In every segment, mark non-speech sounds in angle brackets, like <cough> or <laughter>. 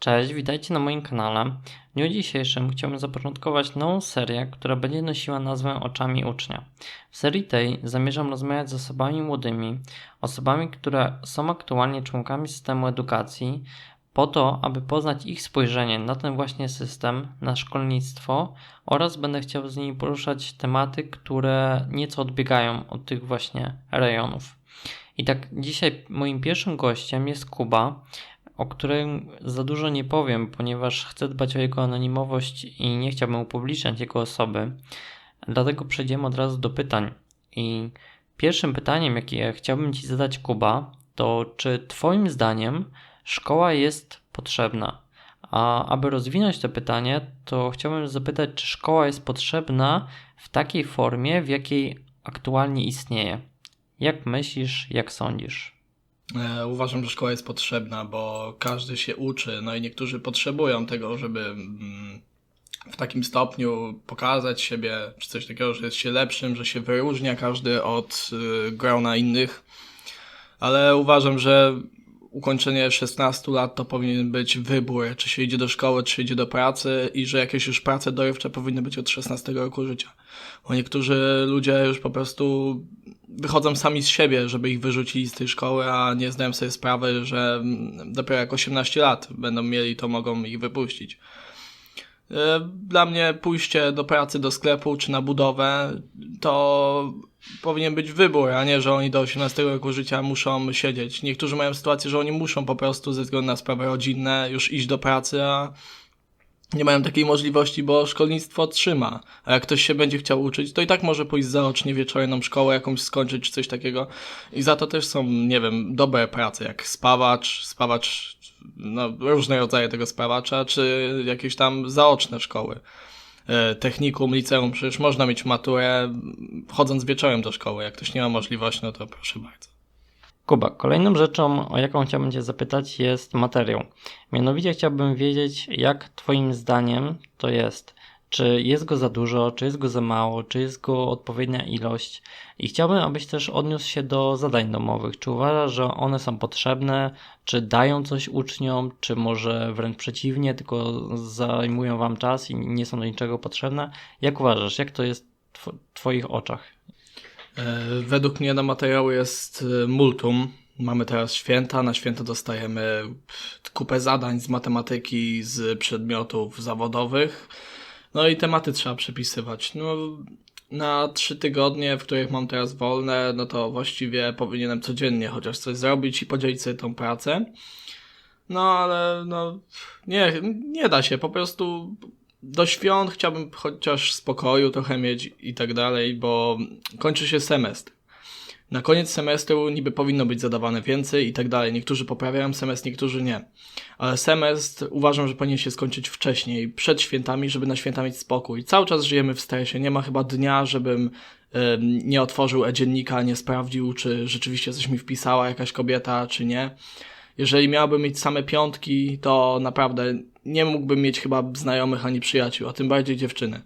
Cześć, witajcie na moim kanale. W dniu dzisiejszym chciałbym zapoczątkować nową serię, która będzie nosiła nazwę Oczami Ucznia. W serii tej zamierzam rozmawiać z osobami młodymi, osobami, które są aktualnie członkami systemu edukacji, po to, aby poznać ich spojrzenie na ten właśnie system, na szkolnictwo oraz będę chciał z nimi poruszać tematy, które nieco odbiegają od tych właśnie rejonów. I tak dzisiaj moim pierwszym gościem jest Kuba, o którym za dużo nie powiem, ponieważ chcę dbać o jego anonimowość i nie chciałbym upubliczniać jego osoby. Dlatego przejdziemy od razu do pytań. I pierwszym pytaniem, jakie chciałbym Ci zadać, Kuba, to czy Twoim zdaniem szkoła jest potrzebna? A aby rozwinąć to pytanie, to chciałbym zapytać, czy szkoła jest potrzebna w takiej formie, w jakiej aktualnie istnieje? Jak myślisz, jak sądzisz? E, Uważam, że szkoła jest potrzebna, bo każdy się uczy, no i niektórzy potrzebują tego, żeby mm, w takim stopniu pokazać siebie, czy coś takiego, że jest się lepszym, że się wyróżnia każdy od y, grona innych. Ale uważam, że ukończenie 16 lat to powinien być wybór, czy się idzie do szkoły, czy się idzie do pracy i że jakieś już prace dorywcze powinny być od 16 roku życia. Bo niektórzy ludzie już po prostu wychodzą sami z siebie, żeby ich wyrzucili z tej szkoły, a nie zdają sobie sprawy, że mm, dopiero jak 18 lat będą mieli, to mogą ich wypuścić. E, Dla mnie pójście do pracy, do sklepu czy na budowę to powinien być wybór, a nie, że oni do 18 roku życia muszą siedzieć. Niektórzy mają sytuację, że oni muszą po prostu ze względu na sprawy rodzinne już iść do pracy, a nie mają takiej możliwości, bo szkolnictwo trzyma. A jak ktoś się będzie chciał uczyć, to i tak może pójść zaocznie wieczorną szkołę jakąś skończyć, czy coś takiego. I za to też są, nie wiem, dobre prace, jak spawacz, spawacz, no różne rodzaje tego spawacza, czy jakieś tam zaoczne szkoły. E, Technikum, liceum, przecież można mieć maturę chodząc wieczorem do szkoły. Jak ktoś nie ma możliwości, no to proszę bardzo. Kuba, kolejną rzeczą, o jaką chciałbym Cię zapytać, jest materiał. Mianowicie chciałbym wiedzieć, jak Twoim zdaniem to jest. Czy jest go za dużo, czy jest go za mało, czy jest go odpowiednia ilość. I chciałbym, abyś też odniósł się do zadań domowych. Czy uważasz, że one są potrzebne, czy dają coś uczniom, czy może wręcz przeciwnie, tylko zajmują Wam czas i nie są do niczego potrzebne? Jak uważasz, jak to jest w tw- Twoich oczach? E, Według mnie na materiały jest e, multum. Mamy teraz święta, na święta dostajemy kupę zadań z matematyki, z przedmiotów zawodowych. No i tematy trzeba przepisywać. No, na trzy tygodnie, w których mam teraz wolne, no to właściwie powinienem codziennie chociaż coś zrobić i podzielić sobie tą pracę. No ale no nie, nie da się, po prostu do świąt chciałbym chociaż spokoju trochę mieć i tak dalej, bo kończy się semestr. Na koniec semestru niby powinno być zadawane więcej i tak dalej. Niektórzy poprawiają semestr, niektórzy nie. Ale semestr uważam, że powinien się skończyć wcześniej, przed świętami, żeby na święta mieć spokój. Cały czas żyjemy w stresie. Nie ma chyba dnia, żebym nie otworzył e-dziennika, nie sprawdził, czy rzeczywiście coś mi wpisała jakaś kobieta, czy nie. Jeżeli miałbym mieć same piątki, to naprawdę nie mógłbym mieć chyba znajomych ani przyjaciół, a tym bardziej dziewczyny.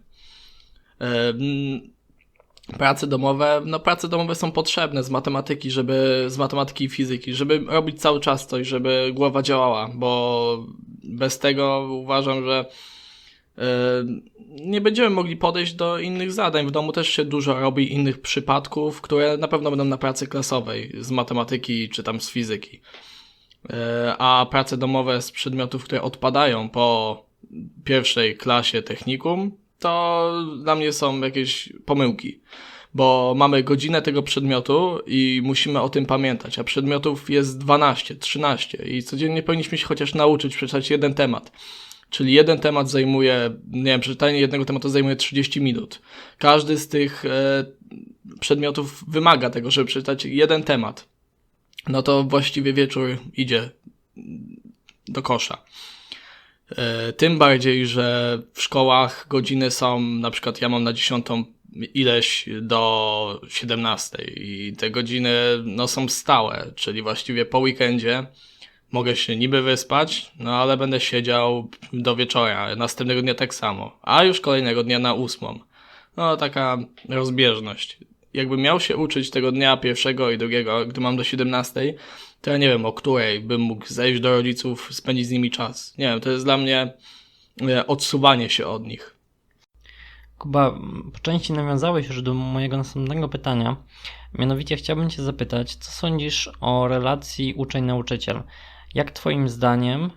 Em, Prace domowe, no prace domowe są potrzebne z matematyki, żeby, z matematyki i fizyki, żeby robić cały czas coś, żeby głowa działała, bo bez tego uważam, że e, nie będziemy mogli podejść do innych zadań. W domu też się dużo robi innych przypadków, które na pewno będą na pracy klasowej z matematyki czy tam z fizyki. E, A prace domowe z przedmiotów, które odpadają po pierwszej klasie technikum, to dla mnie są jakieś pomyłki. Bo mamy godzinę tego przedmiotu i musimy o tym pamiętać, a przedmiotów jest 12, 13 i codziennie powinniśmy się chociaż nauczyć przeczytać jeden temat. Czyli jeden temat zajmuje, nie wiem, przeczytanie jednego tematu zajmuje 30 minut. Każdy z tych e, przedmiotów wymaga tego, żeby przeczytać jeden temat. No to właściwie wieczór idzie do kosza. E, Tym bardziej, że w szkołach godziny są, na przykład ja mam na 10 ileś do 17 i te godziny no, są stałe, czyli właściwie po weekendzie mogę się niby wyspać, no ale będę siedział do wieczora, następnego dnia tak samo, a już kolejnego dnia na ósmą. No taka rozbieżność. Jakbym miał się uczyć tego dnia pierwszego i drugiego, gdy mam do 17, to ja nie wiem, o której bym mógł zejść do rodziców, spędzić z nimi czas. Nie wiem, to jest dla mnie e, odsuwanie się od nich. Kuba, po części nawiązałeś już do mojego następnego pytania. Mianowicie chciałbym Cię zapytać, co sądzisz o relacji uczeń-nauczyciel? Jak Twoim zdaniem em,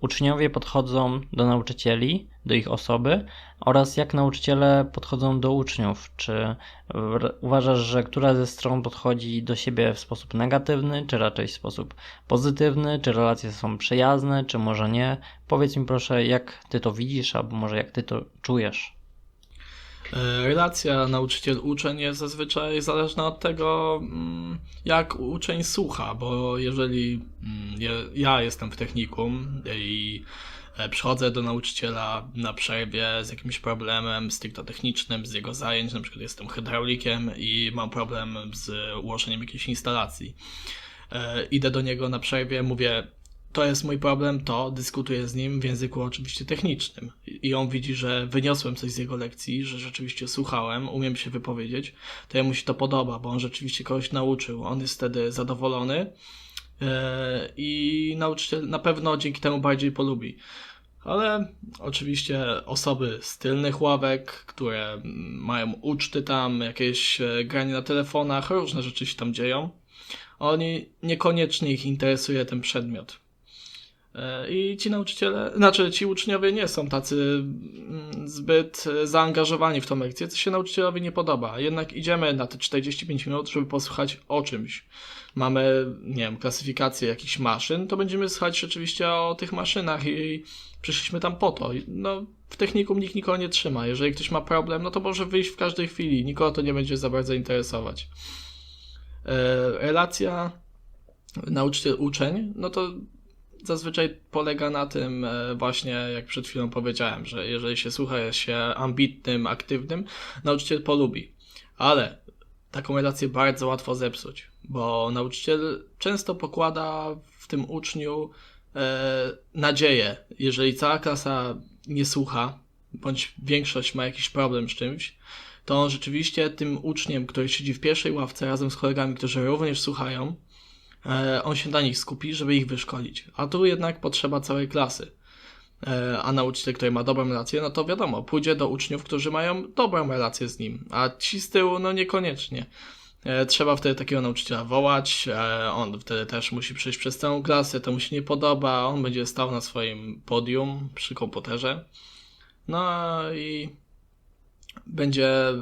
uczniowie podchodzą do nauczycieli, do ich osoby oraz jak nauczyciele podchodzą do uczniów? Czy uważasz, że która ze stron podchodzi do siebie w sposób negatywny, czy raczej w sposób pozytywny? Czy relacje są przyjazne, czy może nie? Powiedz mi proszę, jak Ty to widzisz, albo może jak Ty to czujesz? E, Relacja nauczyciel-uczeń jest zazwyczaj zależna od tego, mm, jak uczeń słucha, bo jeżeli mm, ja jestem w technikum i e, przychodzę do nauczyciela na przerwie z jakimś problemem stricte technicznym z jego zajęć, na przykład jestem hydraulikiem i mam problem z ułożeniem jakiejś instalacji. E, Idę do niego na przerwie, mówię, to jest mój problem, to dyskutuję z nim w języku oczywiście technicznym. I on widzi, że wyniosłem coś z jego lekcji, że rzeczywiście słuchałem, umiem się wypowiedzieć, to jemu się to podoba, bo on rzeczywiście kogoś nauczył. On jest wtedy zadowolony e, i nauczyciel na pewno dzięki temu bardziej polubi. Ale oczywiście osoby z tylnych ławek, które mają uczty tam, jakieś e, granie na telefonach, różne rzeczy się tam dzieją, oni niekoniecznie ich interesuje ten przedmiot. E, I ci nauczyciele, znaczy ci uczniowie nie są tacy mm, zbyt e, zaangażowani w tą lekcję, co się nauczycielowi nie podoba. Jednak idziemy na te 45 minut, żeby posłuchać o czymś. Mamy, nie wiem, klasyfikację jakichś maszyn, to będziemy słuchać rzeczywiście o tych maszynach i przyszliśmy tam po to. No, w technikum nikt nikogo nie trzyma. Jeżeli ktoś ma problem, no to może wyjść w każdej chwili. Nikogo to nie będzie za bardzo interesować. E, relacja nauczyciel-uczeń, no to zazwyczaj polega na tym e, właśnie, jak przed chwilą powiedziałem, że jeżeli się słucha jest się ambitnym, aktywnym, nauczyciel polubi. Ale taką relację bardzo łatwo zepsuć, bo nauczyciel często pokłada w tym uczniu e, nadzieję. Jeżeli cała klasa nie słucha, bądź większość ma jakiś problem z czymś, to on rzeczywiście tym uczniem, który siedzi w pierwszej ławce razem z kolegami, którzy również słuchają, on się na nich skupi, żeby ich wyszkolić. A tu jednak potrzeba całej klasy. E, A nauczyciel, który ma dobrą relację, no to wiadomo, pójdzie do uczniów, którzy mają dobrą relację z nim, a ci z tyłu, no niekoniecznie. E, Trzeba wtedy takiego nauczyciela wołać, e, on wtedy też musi przejść przez całą klasę, to mu się nie podoba, on będzie stał na swoim podium przy komputerze. No i będzie e,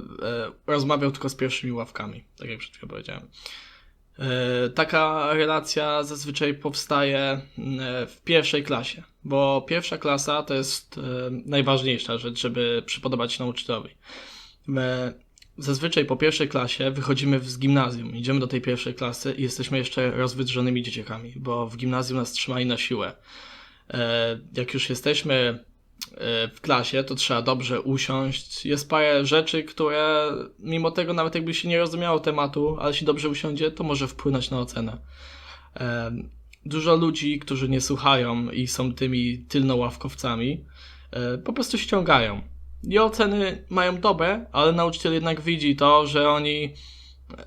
rozmawiał tylko z pierwszymi ławkami, tak jak przed chwilą powiedziałem. E, Taka relacja zazwyczaj powstaje e, w pierwszej klasie, bo pierwsza klasa to jest e, najważniejsza rzecz, żeby przypodobać się nauczycielowi. My Zazwyczaj po pierwszej klasie wychodzimy z gimnazjum, idziemy do tej pierwszej klasy i jesteśmy jeszcze rozwydrzonymi dzieciakami, bo w gimnazjum nas trzymali na siłę. Jak już jesteśmy w klasie, to trzeba dobrze usiąść. Jest parę rzeczy, które mimo tego, nawet jakby się nie rozumiało tematu, ale się dobrze usiądzie, to może wpłynąć na ocenę. E, Dużo ludzi, którzy nie słuchają i są tymi tylnoławkowcami, e, po prostu ściągają. I oceny mają dobre, ale nauczyciel jednak widzi to, że oni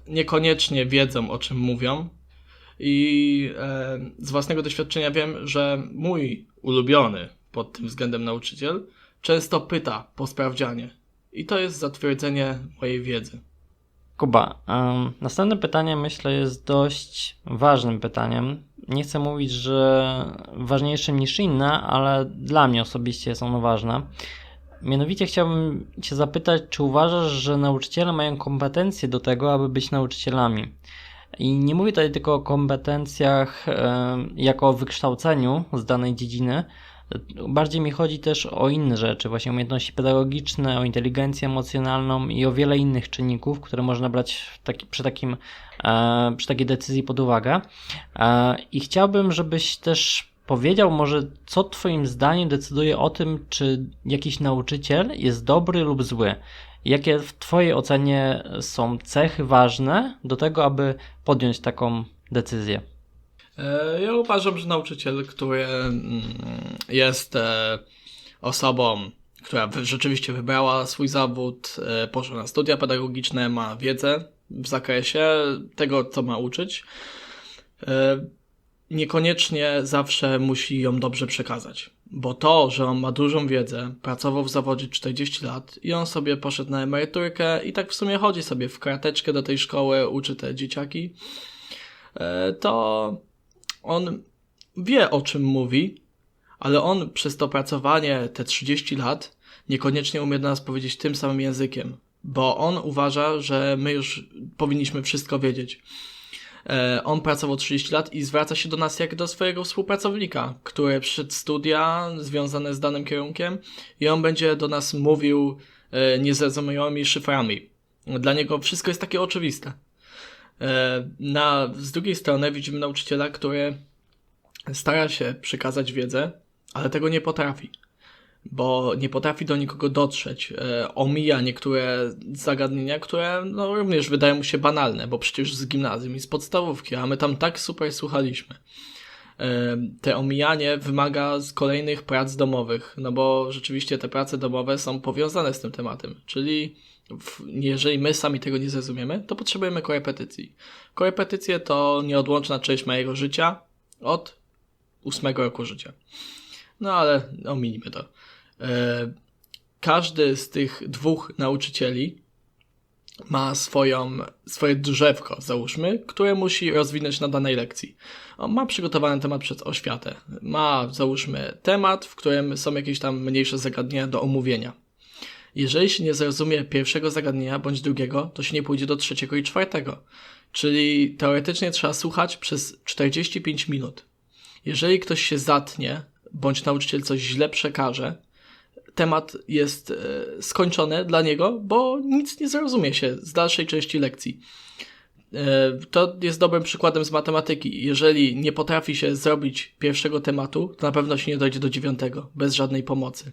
niekoniecznie wiedzą, o czym mówią. I e, z własnego doświadczenia wiem, że mój ulubiony pod tym względem nauczyciel często pyta po sprawdzianie. I to jest zatwierdzenie mojej wiedzy. Kuba, em, następne pytanie myślę jest dość ważnym pytaniem. Nie chcę mówić, że ważniejszym niż inne, ale dla mnie osobiście jest ono ważne. Mianowicie chciałbym Cię zapytać, czy uważasz, że nauczyciele mają kompetencje do tego, aby być nauczycielami? I nie mówię tutaj tylko o kompetencjach jako o wykształceniu z danej dziedziny. Bardziej mi chodzi też o inne rzeczy, właśnie umiejętności pedagogiczne, o inteligencję emocjonalną i o wiele innych czynników, które można brać taki, przy, takim, e, przy takiej decyzji pod uwagę. E, I chciałbym, żebyś też powiedział może, co Twoim zdaniem decyduje o tym, czy jakiś nauczyciel jest dobry lub zły. Jakie w Twojej ocenie są cechy ważne do tego, aby podjąć taką decyzję? E, Ja uważam, że nauczyciel, który mm, jest e, osobą, która rzeczywiście wybrała swój zawód, e, poszła na studia pedagogiczne, ma wiedzę w zakresie tego, co ma uczyć, niekoniecznie zawsze musi ją dobrze przekazać. Bo to, że on ma dużą wiedzę, pracował w zawodzie 40 lat i on sobie poszedł na emeryturkę i tak w sumie chodzi sobie w krateczkę do tej szkoły, uczy te dzieciaki, to on wie o czym mówi, ale on przez to pracowanie te 30 lat niekoniecznie umie do nas powiedzieć tym samym językiem, bo on uważa, że my już powinniśmy wszystko wiedzieć. E, On pracował 30 lat i zwraca się do nas jak do swojego współpracownika, który przyszedł studia związane z danym kierunkiem i on będzie do nas mówił e, niezrozumiałymi szyframi. Dla niego wszystko jest takie oczywiste. E, Na, z drugiej strony widzimy nauczyciela, który stara się przekazać wiedzę, ale tego nie potrafi. Bo nie potrafi do nikogo dotrzeć. E, omija niektóre zagadnienia, które no, również wydają mu się banalne, bo przecież z gimnazjum i z podstawówki, a my tam tak super słuchaliśmy. E, te omijanie wymaga z kolejnych prac domowych, no bo rzeczywiście te prace domowe są powiązane z tym tematem. Czyli jeżeli my sami tego nie zrozumiemy, to potrzebujemy korepetycji. Korepetycje to nieodłączna część mojego życia od ósmego roku życia. No ale ominijmy to. E, każdy z tych dwóch nauczycieli ma swoją, swoje drzewko, załóżmy, które musi rozwinąć na danej lekcji. On ma przygotowany temat przez oświatę. Ma, załóżmy, temat, w którym są jakieś tam mniejsze zagadnienia do omówienia. Jeżeli się nie zrozumie pierwszego zagadnienia bądź drugiego, to się nie pójdzie do trzeciego i czwartego. Czyli teoretycznie trzeba słuchać przez 45 minut. Jeżeli ktoś się zatnie, bądź nauczyciel coś źle przekaże, temat jest e, skończony dla niego, bo nic nie zrozumie się z dalszej części lekcji. E, to jest dobrym przykładem z matematyki. Jeżeli nie potrafi się zrobić pierwszego tematu, to na pewno się nie dojdzie do dziewiątego, bez żadnej pomocy.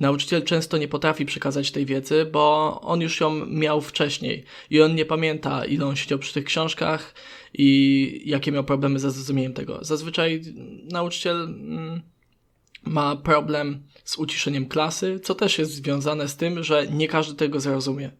Nauczyciel często nie potrafi przekazać tej wiedzy, bo on już ją miał wcześniej i on nie pamięta, ile on siedział przy tych książkach i jakie miał problemy ze zrozumieniem tego. Zazwyczaj nauczyciel mm, ma problem z uciszeniem klasy, co też jest związane z tym, że nie każdy tego zrozumie.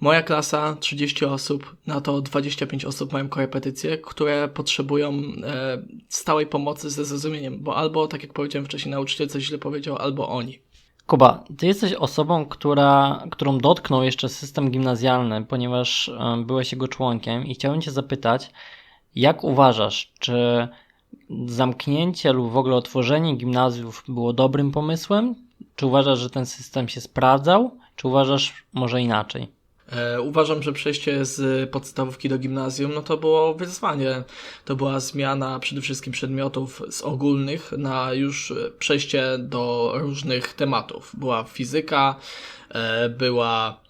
Moja klasa, 30 osób, na to 25 osób mają korepetycje, które potrzebują e, stałej pomocy ze zrozumieniem, bo albo, tak jak powiedziałem wcześniej, nauczyciel coś źle powiedział, albo oni. Kuba, ty jesteś osobą, która, którą dotknął jeszcze system gimnazjalny, ponieważ byłeś jego członkiem i chciałem cię zapytać, jak uważasz, czy zamknięcie lub w ogóle otworzenie gimnazjów było dobrym pomysłem? Czy uważasz, że ten system się sprawdzał? Czy uważasz może inaczej? E, uważam, że przejście z podstawówki do gimnazjum, no to było wyzwanie. To była zmiana przede wszystkim przedmiotów z ogólnych na już e, przejście do różnych tematów. Była fizyka, e, była,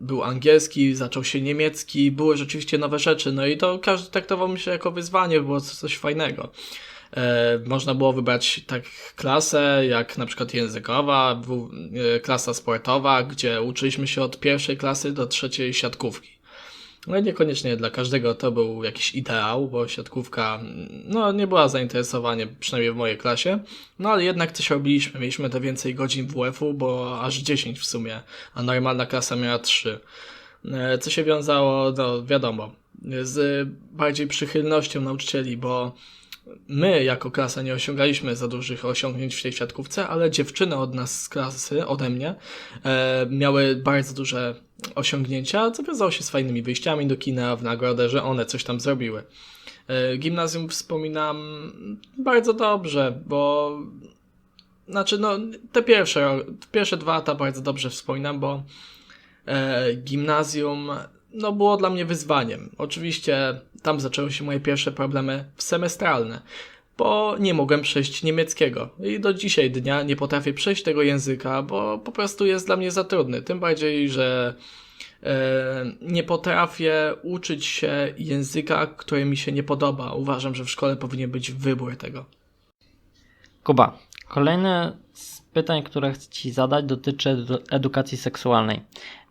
był angielski, zaczął się niemiecki, były rzeczywiście nowe rzeczy, no i to każdy traktował mi się jako wyzwanie, było coś fajnego. E, można było wybrać tak klasę, jak na przykład językowa, e, klasa sportowa, gdzie uczyliśmy się od pierwszej klasy do trzeciej siatkówki. No i niekoniecznie dla każdego to był jakiś ideał, bo siatkówka no, nie była zainteresowanie, przynajmniej w mojej klasie, no ale jednak coś robiliśmy. Mieliśmy te więcej godzin WF-u, bo aż 10 w sumie, a normalna klasa miała 3. E, Co się wiązało, no wiadomo, z bardziej przychylnością nauczycieli, bo my jako klasa nie osiągaliśmy za dużych osiągnięć w tej siatkówce, ale dziewczyny od nas z klasy, ode mnie, e, miały bardzo duże osiągnięcia, co wiązało się z fajnymi wyjściami do kina w nagrodę, że one coś tam zrobiły. E, gimnazjum wspominam bardzo dobrze, bo znaczy no te pierwsze, pierwsze dwa lata bardzo dobrze wspominam, bo e, gimnazjum no, było dla mnie wyzwaniem. Oczywiście tam zaczęły się moje pierwsze problemy semestralne, bo nie mogłem przejść niemieckiego. I do dzisiaj dnia nie potrafię przejść tego języka, bo po prostu jest dla mnie za trudny. Tym bardziej, że e, nie potrafię uczyć się języka, który mi się nie podoba. Uważam, że w szkole powinien być wybór tego. Kuba, kolejne z pytań, które chcę Ci zadać, dotyczy edu- edukacji seksualnej.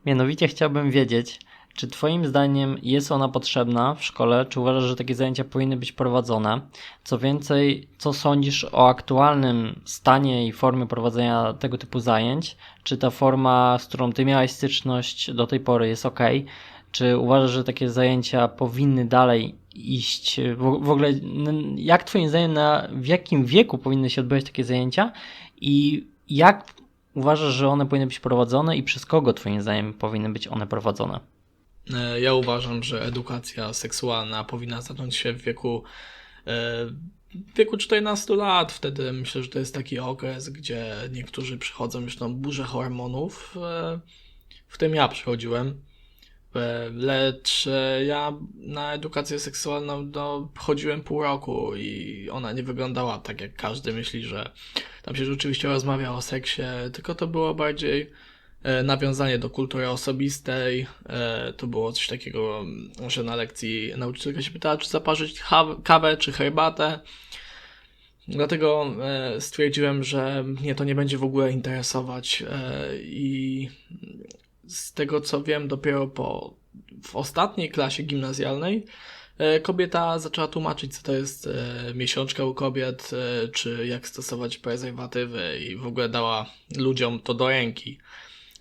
Mianowicie chciałbym wiedzieć, Czy Twoim zdaniem jest ona potrzebna w szkole? Czy uważasz, że takie zajęcia powinny być prowadzone? Co więcej, co sądzisz o aktualnym stanie i formie prowadzenia tego typu zajęć? Czy ta forma, z którą Ty miałeś styczność do tej pory jest ok? Czy uważasz, że takie zajęcia powinny dalej iść? W, ogóle, jak Twoim zdaniem, na, w jakim wieku powinny się odbywać takie zajęcia? I jak uważasz, że one powinny być prowadzone i przez kogo Twoim zdaniem powinny być one prowadzone? E, Ja uważam, że edukacja seksualna powinna zacząć się w wieku, e, w wieku 14 lat. Wtedy myślę, że to jest taki okres, gdzie niektórzy przychodzą już na burzę hormonów. e, W tym ja przychodziłem. Lecz ja na edukację seksualną no, chodziłem pół roku i ona nie wyglądała tak, jak każdy myśli, że tam się rzeczywiście rozmawia o seksie, tylko to było bardziej nawiązanie do kultury osobistej. E, To było coś takiego, mm, że na lekcji nauczycielka się pytała, czy zaparzyć kawę czy herbatę. Dlatego e, stwierdziłem, że mnie to nie będzie w ogóle interesować e, i z tego co wiem, dopiero po w ostatniej klasie gimnazjalnej e, kobieta zaczęła tłumaczyć, co to jest e, miesiączka u kobiet, e, czy jak stosować prezerwatywy i w ogóle dała ludziom to do ręki.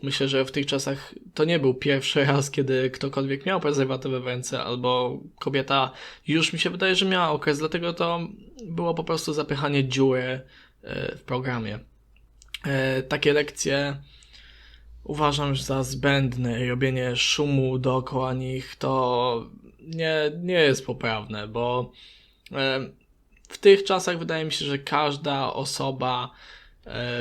Myślę, że w tych czasach to nie był pierwszy <laughs> raz, kiedy ktokolwiek miał prezerwatywę w ręce, albo kobieta już mi się wydaje, że miała okres, dlatego to było po prostu zapychanie dziury e, w programie. E, Takie lekcje uważam za zbędne robienie szumu dookoła nich to nie, nie jest poprawne, bo e, w tych czasach wydaje mi się, że każda osoba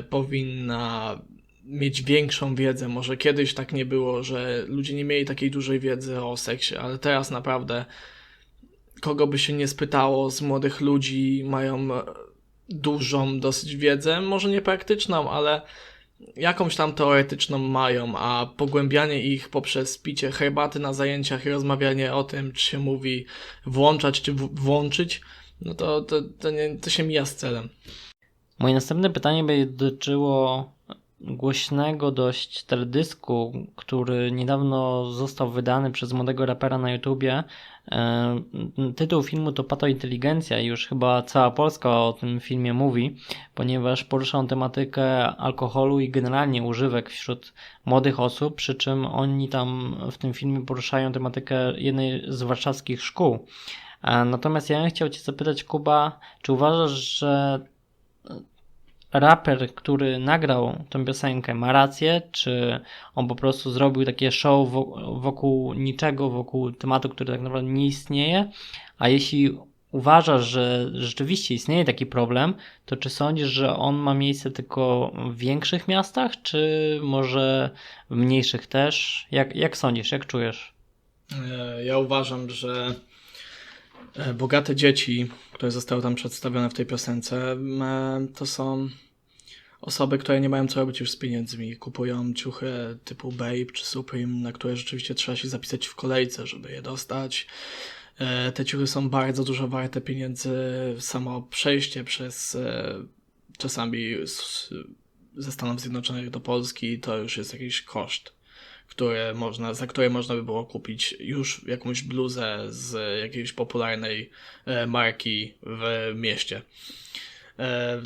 powinna mieć większą wiedzę. Może kiedyś tak nie było, że ludzie nie mieli takiej dużej wiedzy o seksie, ale teraz naprawdę kogo by się nie spytało z młodych ludzi, mają e, dużą dosyć wiedzę, może nie praktyczną, ale jakąś tam teoretyczną mają, a pogłębianie ich poprzez picie herbaty na zajęciach i rozmawianie o tym, czy się mówi włączać, czy włączyć, no to, to, to, nie, to się mija z celem. Moje następne pytanie będzie dotyczyło głośnego dość teledysku, który niedawno został wydany przez młodego rapera na YouTubie. Tytuł filmu to Patointeligencja i już chyba cała Polska o tym filmie mówi, ponieważ porusza on tematykę alkoholu i generalnie używek wśród młodych osób, przy czym oni tam w tym filmie poruszają tematykę jednej z warszawskich szkół. E, Natomiast ja bym chciał Cię zapytać, Kuba, czy uważasz, że raper, który nagrał tę piosenkę, ma rację, czy on po prostu zrobił takie show wo- wokół niczego, wokół tematu, który tak naprawdę nie istnieje? A jeśli uważasz, że rzeczywiście istnieje taki problem, to czy sądzisz, że on ma miejsce tylko w większych miastach, czy może w mniejszych też? Jak, jak sądzisz, jak czujesz? E, Ja uważam, że bogate dzieci, które zostały tam przedstawione w tej piosence, e, to są osoby, które nie mają co robić już z pieniędzmi. Kupują ciuchy typu Babe czy Supreme, na które rzeczywiście trzeba się zapisać w kolejce, żeby je dostać. E, Te ciuchy są bardzo dużo warte pieniędzy. Samo przejście przez e, czasami ze Stanów Zjednoczonych do Polski to już jest jakiś koszt które można, za które można by było kupić już jakąś bluzę z jakiejś popularnej e, marki w mieście. E,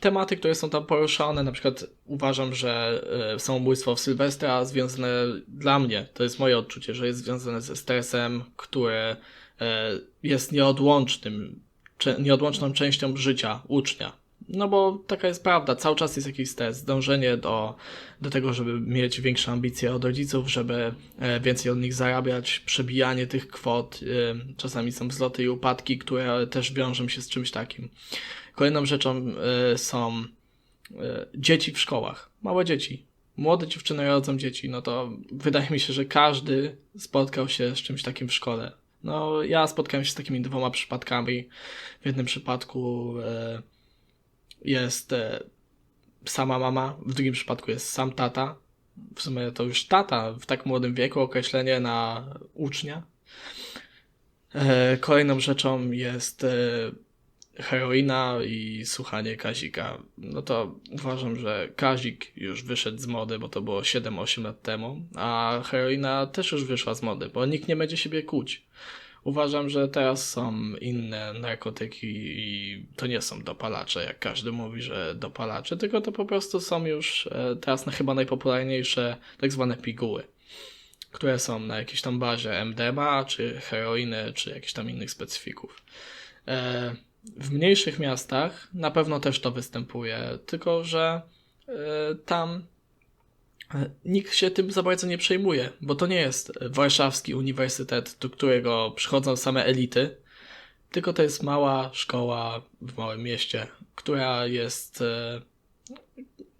tematy, które są tam poruszane, na przykład uważam, że e, samobójstwo w Sylwestra związane dla mnie, to jest moje odczucie, że jest związane ze stresem, które jest nieodłącznym, nieodłączną częścią życia ucznia. No bo taka jest prawda, cały czas jest jakiś stres, dążenie do, do tego, żeby mieć większe ambicje od rodziców, żeby e, więcej od nich zarabiać, przebijanie tych kwot, e, czasami są wzloty i upadki, które też wiążą się z czymś takim. Kolejną rzeczą e, są dzieci w szkołach, małe dzieci. Młode dziewczyny rodzą dzieci, no to wydaje mi się, że każdy spotkał się z czymś takim w szkole. No, ja spotkałem się z takimi dwoma przypadkami. W jednym przypadku jest e, sama mama, w drugim przypadku jest sam tata. W sumie to już tata w tak młodym wieku, określenie na ucznia. E, Kolejną rzeczą jest e, heroina i słuchanie Kazika. No to uważam, że Kazik już wyszedł z mody, bo to było 7-8 lat temu, a heroina też już wyszła z mody, bo nikt nie będzie siebie kłuć. Uważam, że teraz są inne narkotyki i to nie są dopalacze, jak każdy mówi, że dopalacze, tylko to po prostu są już e, teraz chyba najpopularniejsze tak zwane piguły, które są na jakiejś tam bazie MDMA, czy heroiny, czy jakichś tam innych specyfików. E, w mniejszych miastach na pewno też to występuje, tylko że e, tam nikt się tym za bardzo nie przejmuje, bo to nie jest warszawski uniwersytet, do którego przychodzą same elity, tylko to jest mała szkoła w małym mieście, która jest e,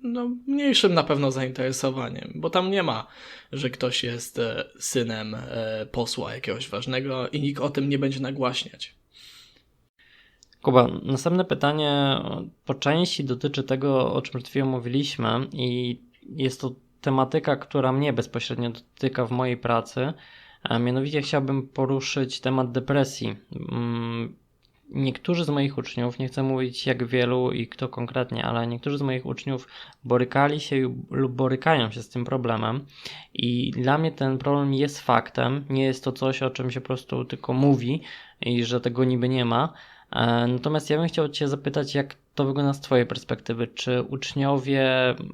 no, mniejszym na pewno zainteresowaniem, bo tam nie ma, że ktoś jest e, synem e, posła jakiegoś ważnego i nikt o tym nie będzie nagłaśniać. Kuba, następne pytanie po części dotyczy tego, o czym przed chwilą mówiliśmy, i jest to tematyka, która mnie bezpośrednio dotyka w mojej pracy. A mianowicie chciałbym poruszyć temat depresji. Mm, Niektórzy z moich uczniów, nie chcę mówić jak wielu i kto konkretnie, ale niektórzy z moich uczniów borykali się lub borykają się z tym problemem, i dla mnie ten problem jest faktem. Nie jest to coś, o czym się po prostu tylko mówi i że tego niby nie ma. E, Natomiast ja bym chciał Cię zapytać, jak to wygląda z Twojej perspektywy? Czy uczniowie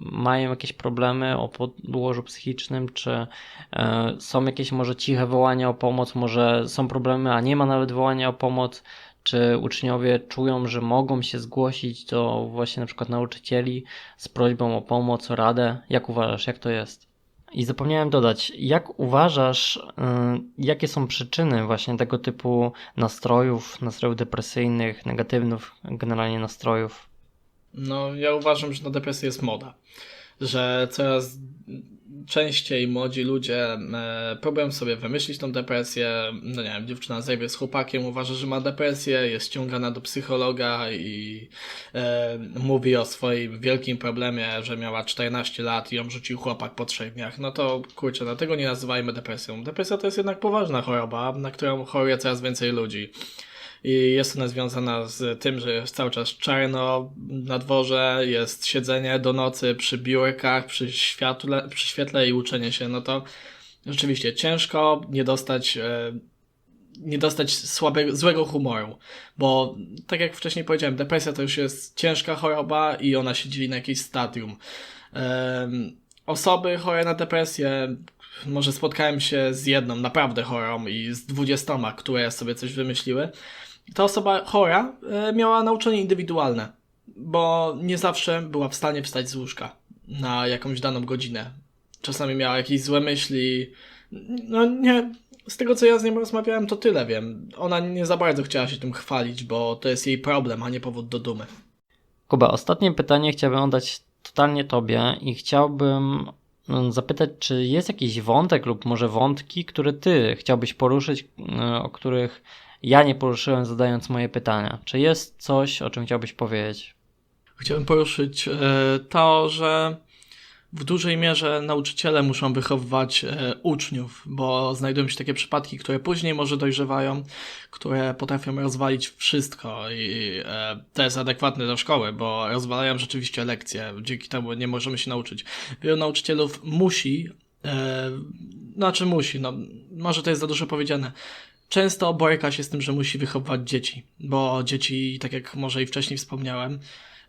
mają jakieś problemy o podłożu psychicznym? Czy e, są jakieś może ciche wołania o pomoc? Może są problemy, a nie ma nawet wołania o pomoc? Czy uczniowie czują, że mogą się zgłosić do właśnie na przykład nauczycieli z prośbą o pomoc, o radę? Jak uważasz, jak to jest? I zapomniałem dodać, jak uważasz, y, jakie są przyczyny właśnie tego typu nastrojów, nastrojów depresyjnych, negatywnych generalnie nastrojów? No, ja uważam, że na depresję jest moda. Że coraz częściej młodzi ludzie e, próbują sobie wymyślić tą depresję. No nie wiem, dziewczyna zajmie z chłopakiem, uważa, że ma depresję, jest ściągana do psychologa i e, mówi o swoim wielkim problemie, że miała 14 lat i ją rzucił chłopak po trzech dniach. No to kurczę, dlatego nie nazywajmy depresją. Depresja to jest jednak poważna choroba, na którą choruje coraz więcej ludzi. I jest ona związana z tym, że jest cały czas czarno na dworze, jest siedzenie do nocy przy biurkach, przy świetle, przy świetle i uczenie się. No to rzeczywiście ciężko nie dostać, e, nie dostać słabego, złego humoru. Bo tak jak wcześniej powiedziałem, depresja to już jest ciężka choroba i ona się dzieli na jakieś stadium. Em, osoby chore na depresję może spotkałem się z jedną naprawdę chorą i z dwudziestoma, które sobie coś wymyśliły. Ta osoba chora e, miała nauczanie indywidualne, bo nie zawsze była w stanie wstać z łóżka na jakąś daną godzinę. Czasami miała jakieś złe myśli. No nie, z tego co ja z nią rozmawiałem, to tyle wiem. Ona nie za bardzo chciała się tym chwalić, bo to jest jej problem, a nie powód do dumy. Kuba, ostatnie pytanie chciałbym oddać totalnie Tobie i chciałbym mm, zapytać, czy jest jakiś wątek lub może wątki, które Ty chciałbyś poruszyć, y, o których ja nie poruszyłem zadając moje pytania. Czy jest coś, o czym chciałbyś powiedzieć? Chciałbym poruszyć e, to, że w dużej mierze nauczyciele muszą wychowywać e, uczniów, bo znajdują się takie przypadki, które później może dojrzewają, które potrafią rozwalić wszystko i e, to jest adekwatne do szkoły, bo rozwalają rzeczywiście lekcje, dzięki temu nie możemy się nauczyć. Wielu nauczycielów musi, znaczy musi, no może to jest za dużo powiedziane, często boryka się z tym, że musi wychowywać dzieci, bo dzieci, tak jak może i wcześniej wspomniałem,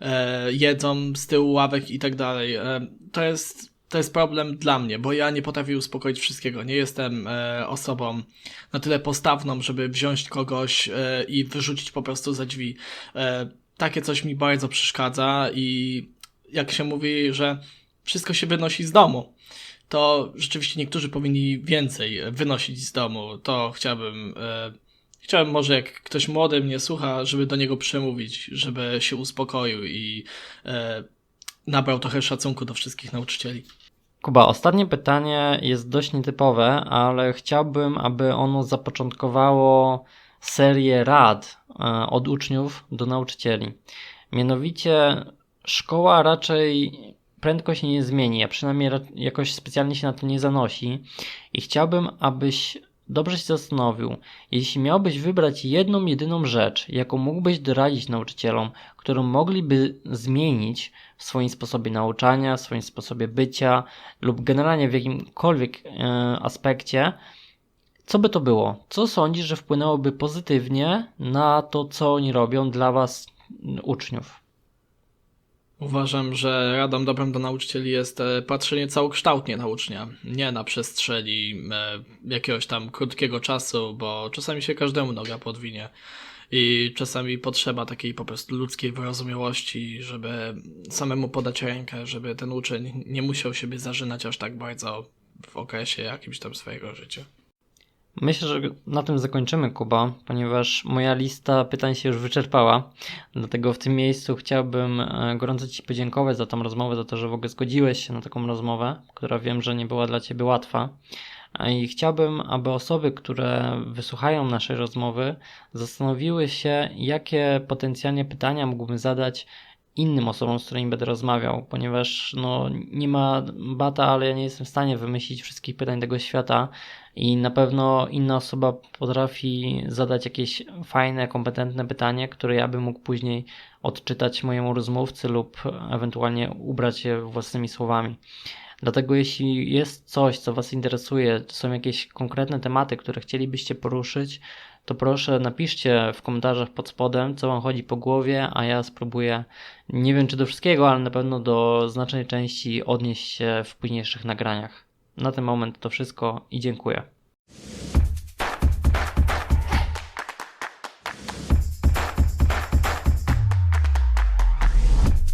e, jedzą z tyłu ławek i tak dalej. E, to jest to jest problem dla mnie, bo ja nie potrafię uspokoić wszystkiego. Nie jestem e, osobą na tyle postawną, żeby wziąć kogoś i wyrzucić po prostu za drzwi. Takie coś mi bardzo przeszkadza i jak się mówi, że wszystko się wynosi z domu, to rzeczywiście niektórzy powinni więcej wynosić z domu. To chciałbym. E, chciałbym może jak ktoś młody mnie słucha, żeby do niego przemówić, żeby się uspokoił i e, nabrał trochę szacunku do wszystkich nauczycieli. Kuba, ostatnie pytanie jest dość nietypowe, ale chciałbym, aby ono zapoczątkowało serię rad e, od uczniów do nauczycieli. Mianowicie, szkoła raczej prędko się nie zmieni, a przynajmniej jakoś specjalnie się na to nie zanosi. I chciałbym, abyś dobrze się zastanowił, jeśli miałbyś wybrać jedną, jedyną rzecz, jaką mógłbyś doradzić nauczycielom, którą mogliby zmienić w swoim sposobie nauczania, w swoim sposobie bycia lub generalnie w jakimkolwiek e, aspekcie, co by to było? Co sądzisz, że wpłynęłoby pozytywnie na to, co oni robią dla Was, uczniów? Uważam, że radą dobrą do nauczycieli jest e, patrzenie całokształtnie na ucznia, nie na przestrzeni e, jakiegoś tam krótkiego czasu, bo czasami się każdemu noga podwinie i czasami potrzeba takiej po prostu ludzkiej wyrozumiałości, żeby samemu podać rękę, żeby ten uczeń nie musiał siebie zażynać aż tak bardzo w okresie jakimś tam swojego życia. Myślę, że na tym zakończymy, Kuba, ponieważ moja lista pytań się już wyczerpała. Dlatego w tym miejscu chciałbym e, gorąco Ci podziękować za tą rozmowę, za to, że w ogóle zgodziłeś się na taką rozmowę, która wiem, że nie była dla Ciebie łatwa. E, I chciałbym, aby osoby, które wysłuchają naszej rozmowy, zastanowiły się, jakie potencjalnie pytania mógłbym zadać innym osobom, z którymi będę rozmawiał, ponieważ no, nie ma bata, ale ja nie jestem w stanie wymyślić wszystkich pytań tego świata i na pewno inna osoba potrafi zadać jakieś fajne, kompetentne pytanie, które ja bym mógł później odczytać mojemu rozmówcy lub ewentualnie ubrać je własnymi słowami. Dlatego jeśli jest coś, co Was interesuje, to są jakieś konkretne tematy, które chcielibyście poruszyć, to proszę napiszcie w komentarzach pod spodem, co Wam chodzi po głowie, a ja spróbuję, nie wiem czy do wszystkiego, ale na pewno do znacznej części odnieść się w późniejszych nagraniach. Na ten moment to wszystko i dziękuję.